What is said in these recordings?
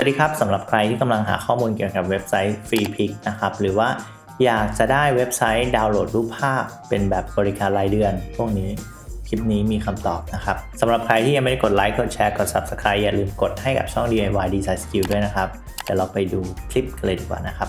วัสดีครับสำหรับใครที่กำลังหาข้อมูลเกี่ยวกับเว็บไซต์ FreePic นะครับหรือว่าอยากจะได้เว็บไซต์ดาวน์โหลดรูปภาพ เป็นแบบบริการรายเดือน พวกนี้คลิปนี้มีคำตอบนะครับสำหรับใครที่ยังไม่ได้กดไลค์กดแชร์กด Subscribe อย่าลืมกดให้กับช่อง DIY Design Skill ด้วยนะครับเดี๋ยวเราไปดูคลิปกันเลยดีกว่านะครับ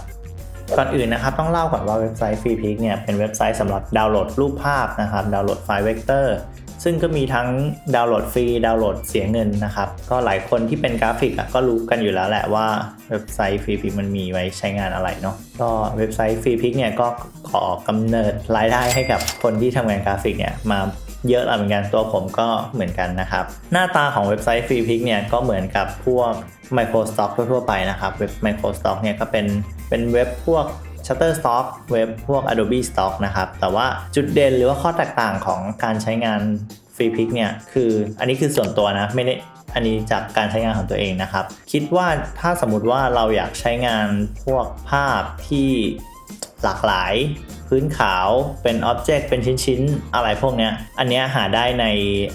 ก่อนอื่นนะครับต้องเล่าก่อนว่าเว็บไซต์ FreePic เนี่ยเป็นเว็บไซต์สำหรับดาวน์โหลดรูปภาพนะครับดาวน์โหลดไฟล์เวกเตอร์ ซึ่งก็มีทั้งดาวน์โหลดฟรี ดาวน์โหลดเสียเงินนะครับ ก็หลายคนที่เป็นกราฟิกอะก็รู้กันอยู่แล้วแหละว่าเว็บไซต์ FreePic มันมีไว้ใช้งานอะไรเนาะก็เว็บไซต์ FreePic เนี่ยก็ขอกำเนิดรายได้ให้กับคนที่ทำงานกราฟิกเนี่ยมาเยอะล้วเหมือนกันตัวผมก็เหมือนกันนะครับ หน้าตาของเว็บไซต์ FreePic เนี่ยก็เหมือนกับพวก Microstock ทั่วๆไปนะครับ เว็บ Microstock เนี่ยก็เป็นเป็นเว็บพวก Shutterstock เว็บพวก Adobe Stock นะครับ แต่ว่าจุดเด่นหรือว่าข้อแตกต่างของการใช้งาน FreePic เนี่ยคืออันนี้คือส่วนตัวนะไม่ได้อันนี้จากการใช้งานของตัวเองนะครับ คิดว่าถ้าสมมติว่าเราอยากใช้งานพวกภาพที่ หลากหลายพื้นขาวเป็นอ็อบเจกต์เป็นชิ้นๆ อะไรพวกเนี้ย อันเนี้ยหาได้ใน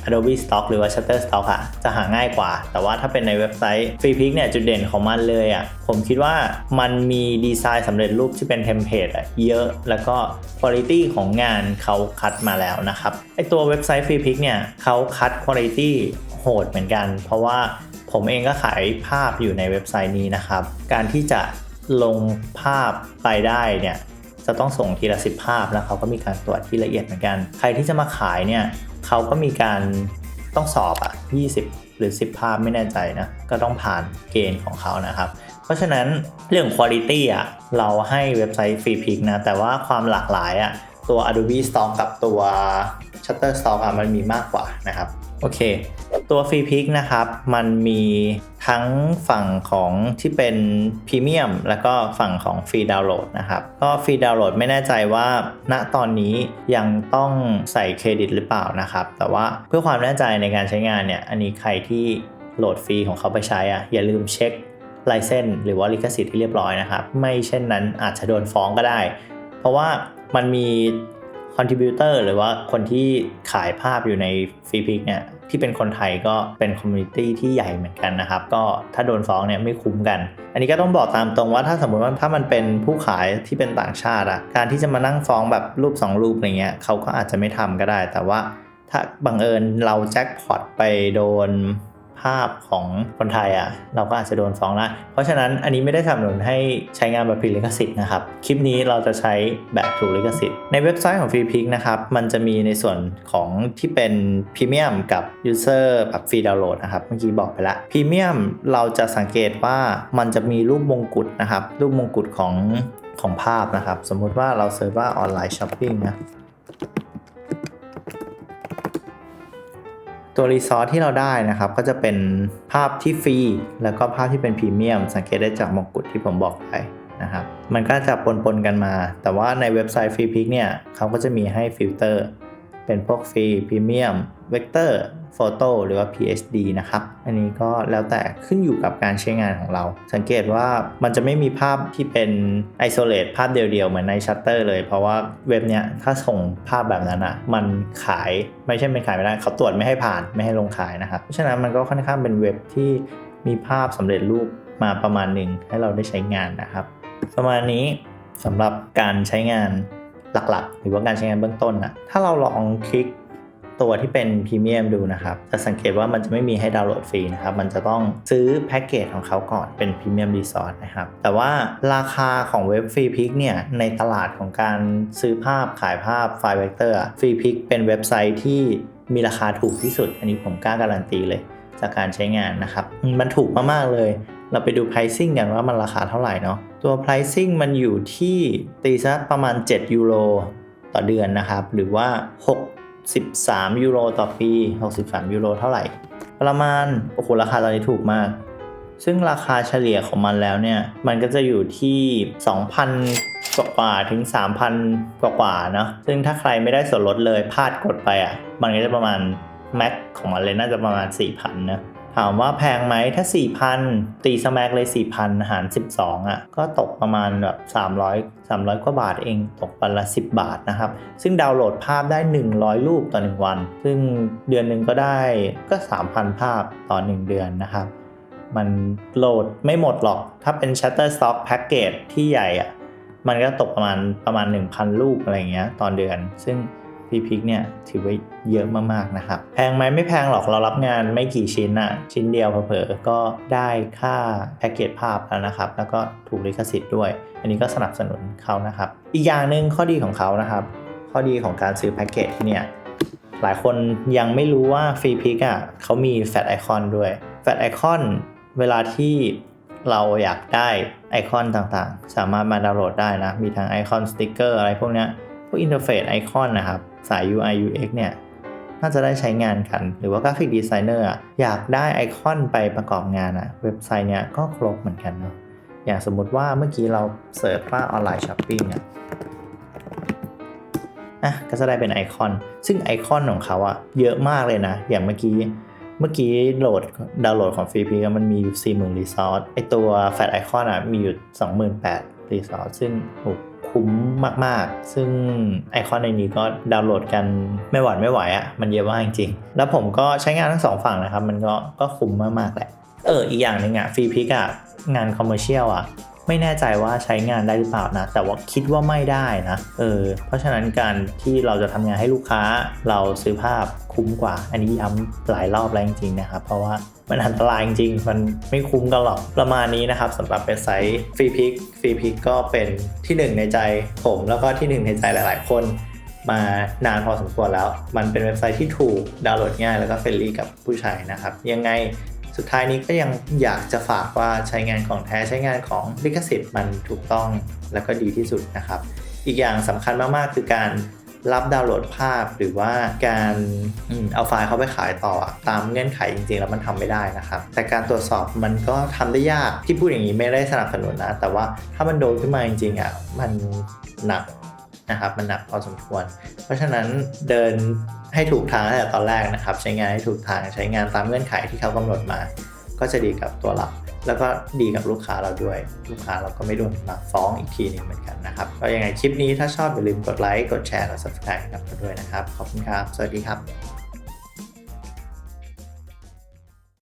Adobe Stock หรือว่า Shutterstock อะจะหาง่ายกว่า แต่ว่าถ้าเป็นในเว็บไซต์ FreePic เนี่ยจุดเด่นของมันเลยอะผมคิดว่ามันมีดีไซน์สำเร็จรูปที่เป็นเทมเพลตอะเยอะแล้วก็คุณภาพของงานเขาคัดมาแล้วนะครับไอตัวเว็บไซต์ FreePic เนี่ยเขาคัดคุณภาพโหดเหมือนกัน เพราะว่าผมเองก็ขายภาพอยู่ในเว็บไซต์นี้นะครับ การที่จะลงภาพไปได้เนี่ย จะต้องส่งทีละสิบภาพแล้วเขาก็มีการตรวจที่ละเอียดเหมือนกัน ใครที่จะมาขายเนี่ยเขาก็มีการต้องสอบอะ20 หรือ 10 ภาพไม่แน่ใจนะก็ต้องผ่านเกณฑ์ของเขานะครับ เพราะฉะนั้นเรื่องคุณภาพอะเราให้เว็บไซต์ FreePic นะ แต่ว่าความหลากหลายอะตัว Adobe Stock กับตัว Shutterstock อะมันมีมากกว่านะครับ โอเค ตัว FreePic นะครับ มันมีทั้งฝั่งของที่เป็นพรีเมียมแล้วก็ฝั่งของฟรีดาวน์โหลดนะครับ ก็ฟรีดาวน์โหลดไม่แน่ใจว่าณตอนนี้ยังต้องใส่เครดิตหรือเปล่านะครับ แต่ว่าเพื่อความแน่ใจในการใช้งานเนี่ย อันนี้ใครที่โหลดฟรีของเขาไปใช้อะอย่าลืมเช็คลายเส้นหรือว่าลิขสิทธิ์ที่เรียบร้อยนะครับ ไม่เช่นนั้นอาจจะโดนฟ้องก็ได้ เพราะว่ามันมี คอนทิบิวเตอร์หรือว่าคนที่ขายภาพอยู่ในฟรีพิกเนี่ยที่เป็นคนไทยก็เป็นคอมมูนิตี้ที่ใหญ่เหมือนกันนะครับ ก็ถ้าโดนฟ้องเนี่ยไม่คุ้มกัน อันนี้ก็ต้องบอกตามตรงว่าถ้าสมมติว่าถ้ามันเป็นผู้ขายที่เป็นต่างชาติอะการที่จะมานั่งฟ้องแบบรูป 2 รูปอะไรเงี้ยเขาก็อาจจะไม่ทำก็ได้ แต่ว่าถ้าบังเอิญเราแจ็คพอตไปโดน ภาพของคนไทยอะเราก็อาจจะโดนฟ้องได้เพราะฉะนั้นอันนี้ไม่ได้สนับสนุนให้ใช้งานแบบผิดลิขสิทธิ์นะครับ คลิปนี้เราจะใช้แบบถูกลิขสิทธิ์ ในเว็บไซต์ของ FreePic นะครับ มันจะมีในส่วนของที่เป็นพรีเมียมกับ User แบบฟรีดาวน์โหลดนะครับ เมื่อกี้บอกไปละพรีเมียมเราจะสังเกตว่ามันจะมีรูปมงกุฎนะครับ รูปมงกุฎของของภาพนะครับ สมมุติว่าเราเซิร์ชว่าออนไลน์ช้อปปิ้งนะ ตัวรีซอสที่เราได้นะครับ ก็จะเป็นภาพที่ฟรี แล้วก็ภาพที่เป็นพรีเมียม สังเกตได้จากมงกุฎที่ผมบอกไปนะครับมันก็จะปนๆกันมา แต่ว่าในเว็บไซต์ฟรีพิกเนี่ยเขาก็จะมีให้ฟิลเตอร์เป็นพวกฟรีพรีเมียมเวกเตอร์ โฟโต้หรือว่า PSD นะครับ อันนี้ก็แล้วแต่ขึ้นอยู่กับการใช้งานของเรา สังเกตว่ามันจะไม่มีภาพที่เป็น isolate ภาพเดียวๆ เหมือนใน Shutter เลย เพราะว่าเว็บเนี้ยถ้าส่งภาพแบบนั้นอะ่ะ มันขายไม่ใช่ไม่ขายไม่ได้ เขาตรวจไม่ให้ผ่านไม่ให้ลงขายนะครับ เพราะฉะนั้นมันก็ค่อนข้างเป็นเว็บที่มีภาพสำเร็จรูปมาประมาณหนึ่งให้เราได้ใช้งานนะครับ ประมาณนี้สำหรับการใช้งานหลักๆ หรือว่าการใช้งานเบื้องต้นนะถ้าเราลองคลิก ตัวที่เป็นพรีเมียมดูนะครับจะสังเกตว่ามันจะไม่มีให้ดาวน์โหลดฟรีนะครับ มันจะต้องซื้อแพ็กเกจของเขาก่อนเป็นพรีเมียมรีสอร์ทนะครับ แต่ว่าราคาของเว็บฟรีพิกเนี่ย ในตลาดของการซื้อภาพขายภาพไฟล์เวกเตอร์ฟรีพิกเป็นเว็บไซต์ที่มีราคาถูกที่สุด อันนี้ผมกล้าการันตีเลย จากการใช้งานนะครับ มันถูกมากๆเลย เราไปดู pricing กันว่ามันราคาเท่าไหร่เนาะตัว pricing มันอยู่ที่ตีซะประมาณ 7 ยูโรต่อเดือนนะครับ หรือว่า 13 ยูโรต่อปี 63 ยูโรเท่าไหร่ ประมาณ โอ้โห ราคาตอนนี้ถูกมาก ซึ่งราคาเฉลี่ยของมันแล้วเนี่ย มันก็จะอยู่ที่ 2,000 กว่ากว่าถึง 3,000 กว่ากว่าเนาะซึ่งถ้าใครไม่ได้ส่วนลดเลยพลาดกดไปอะ มันก็จะประมาณแม็กของมันเลยน่าจะประมาณ 4,000นะ ถามว่าแพงไหมถ้า 4,000 ตีสม็กเลย 4,000 หาร 12อะก็ตกประมาณแบบ300 300 กว่าบาทเองตกวันละ 10 บาทนะครับ ซึ่งดาวน์โหลดภาพได้ 100 รูปต่อ 1 วัน ซึ่งเดือนหนึ่งก็ได้ก็ 3,000 ภาพต่อ 1 เดือนนะครับ มันโหลดไม่หมดหรอก ถ้าเป็น Shutterstock Package ที่ใหญ่อะมันก็ตกประมาณประมาณ 1,000ลูกอะไรเงี้ยตอนเดือน ซึ่ง f r e e p i c เนี่ยถือว่าเยอะมากๆนะครับ แพงไหมไม่แพงหรอกเรารับงานไม่กี่ชิ้นอะชิ้นเดียวเผลอๆก็ได้ค่าแพ็กเกจภาพแล้วนะครับ แล้วก็ถูกลิขสิทธิ์ด้วย อันนี้ก็สนับสนุนเขานะครับ อีกอย่างหนึ่งข้อดีของเขานะครับ ข้อดีของการซื้อแพ็กเกจที่เนี่ยหลายคนยังไม่รู้ว่าฟรีพิกอะเขามีแฟลไอคอนด้วยแฟลไอคอนเวลาที่เราอยากได้ไอคอนต่างๆ สามารถมาดาวน์โหลดได้นะ มีทั้งไอคอนสติกเกอร์อะไรพวกเนี้ย พวกอินเทอร์เฟซไอคอนนะครับ สาย UI UX เนี่ยน่าจะได้ใช้งานกัน หรือว่ากราฟิกดีไซเนอร์อยากได้ไอคอนไปประกอบงานอะเว็บไซต์เนี้ยก็ครบเหมือนกันเนาะอย่างสมมติว่าเมื่อกี้เราเสิร์ชว่าออนไลน์ช้อปปิ้งอะอะก็จะได้เป็นไอคอน ซึ่งไอคอนของเขาอะเยอะมากเลยนะ อย่างเมื่อกี้เมื่อกี้โหลดดาวน์โหลดของฟรีพีมันมีอยู่40,000รีซอสไอตัวแฟลชไอคอนอะมีอยู่28,000 รีซอสซึ่งโหคุ้มมาก ๆ ซึ่งไอคอนในนี้ก็ดาวน์โหลดกันไม่หวั่นไม่ไหวอะมันเยอะมากจริงๆแล้วผมก็ใช้งานทั้งสองฝั่งนะครับ มันก็ก็คุ้มมาก ๆ แหละ เออ อีกอย่างหนึ่งอะฟรีพิกอะงานคอมเมอร์เชียลอะ ไม่แน่ใจว่าใช้งานได้หรือเปล่านะ แต่ว่าคิดว่าไม่ได้นะเออเพราะฉะนั้นการที่เราจะทำงานให้ลูกค้าเราซื้อภาพคุ้มกว่า อันนี้ย้ำหลายรอบแล้วจริงๆนะครับ เพราะว่ามันอันตรายจริงมันไม่คุ้มกันหรอกประมาณนี้นะครับสำหรับเว็บไซต์ฟรีพิกฟรีพิกก็เป็นที่หนึ่งในใจผมแล้วก็ที่หนึ่งในใจหลาย ๆ คนมานานพอสมควรแล้ว มันเป็นเว็บไซต์ที่ถูกดาวน์โหลดง่ายแล้วก็เฟรนลี่กับผู้ใช้นะครับ ยังไง สุดท้ายนี้ก็ยังอยากจะฝากว่าใช้งานของแท้ใช้งานของลิขสิทธิ์มันถูกต้องแล้วก็ดีที่สุดนะครับ อีกอย่างสำคัญมากๆ คือการรับดาวน์โหลดภาพหรือว่าการอเอาไฟล์เขาไปขายต่อตามเงื่อนไขจริงๆ แล้วมันทำไม่ได้นะครับ แต่การตรวจสอบมันก็ทำได้ยากที่พูดอย่างนี้ไม่ได้สนับสนุนนะ แต่ว่าถ้ามันโดนขึ้นมาจริงๆอะมันหนัก นะครับมันหนักพอสมควร เพราะฉะนั้นเดินให้ถูกทางตั้งแต่ตอนแรกนะครับ ใช้งานให้ถูกทางใช้งานตามเงื่อนไขที่เขากำหนดมา ก็จะดีกับตัวเราแล้วก็ดีกับลูกค้าเราด้วย ลูกค้าเราก็ไม่โดนมาฟ้องอีกทีนึงเหมือนกันนะครับก็ยังไงคลิปนี้ถ้าชอบอย่าลืมกดไลค์กดแชร์กด subscribe กับเราด้วยนะครับ ขอบคุณครับ สวัสดีครับ